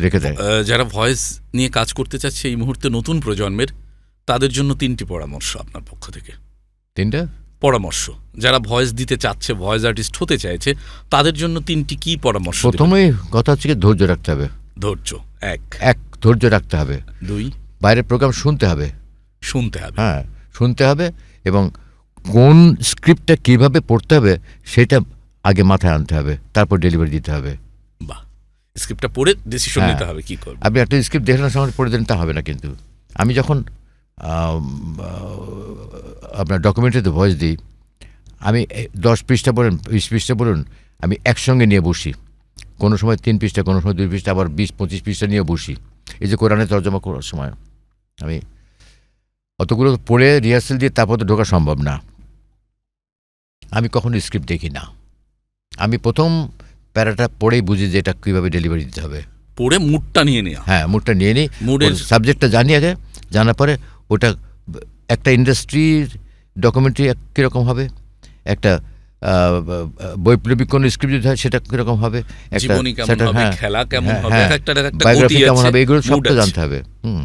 রেখে দেয়। যারা ভয়েস নিয়ে কাজ করতে চাচ্ছে এই মুহূর্তে নতুন প্রজন্মের তাদের জন্য তিনটি পরামর্শ আপনার পক্ষ থেকে। তিনটা? পরামর্শ যারা ভয়েস দিতে চাচ্ছে ভয়েস আর্টিস্ট হতে চাইছে তাদের জন্য তিনটি কি পরামর্শ দিবেন? প্রথমেই কথা হচ্ছে ধৈর্য রাখতে হবে। ধৈর্য এক। এক ধৈর্য রাখতে হবে। দুই। বাইরের প্রোগ্রাম শুনতে হবে। শুনতে হবে। হ্যাঁ শুনতে হবে এবং কোন স্ক্রিপ্টটা কীভাবে পড়তে হবে সেটা আগে মাথায় আনতে হবে। তারপর ডেলিভারি দিতে হবে। স্ক্রিপ্টটা পড়ে ডিসিশন হ্যাঁ। নিতে হবে কি করবে? আপনি একটা স্ক্রিপ্ট দেখানোর সময় পড়ে দেন তা হবে না কিন্তু। আমি যখন আপনার ডকুমেন্টারিতে ভয়েস দিই আমি দশ পৃষ্ঠা বলুন বিশ পৃষ্ঠা বলুন আমি একসঙ্গে নিয়ে বসি। কোনো সময় তিন পৃষ্ঠা কোনো সময় দুই পৃষ্ঠা আবার বিশ পঁচিশ পৃষ্ঠা নিয়ে বসি। এই যে কোরআনে তর্জমা করার সময় আমি অতগুলো পড়ে রিহার্সেল দিয়ে তারপর তো ঢোকা সম্ভব না। আমি কখনো স্ক্রিপ্ট দেখি না। আমি প্রথম প্যারাটা পড়েই বুঝি যে এটা কীভাবে ডেলিভারি দিতে হবে। পড়ে মুডটা নিয়ে নেওয়া হ্যাঁ মুডটা নিয়ে নিই। মুডের সাবজেক্টটা জানি আগে জানার পরে ওটা একটা ইন্ডাস্ট্রির ডকুমেন্টারি কীরকম হবে একটা বৈপ্লবিক কোনো স্ক্রিপ্ট যদি হয় সেটা কীরকম হবে একটা সেটা- হ্যাঁ, খেলা কেমন হ্যাঁ, হবে হ্যাঁ, একটা বায়োগ্রাফি কেমন হবে এগুলো সব তো জানতে হবে হুম।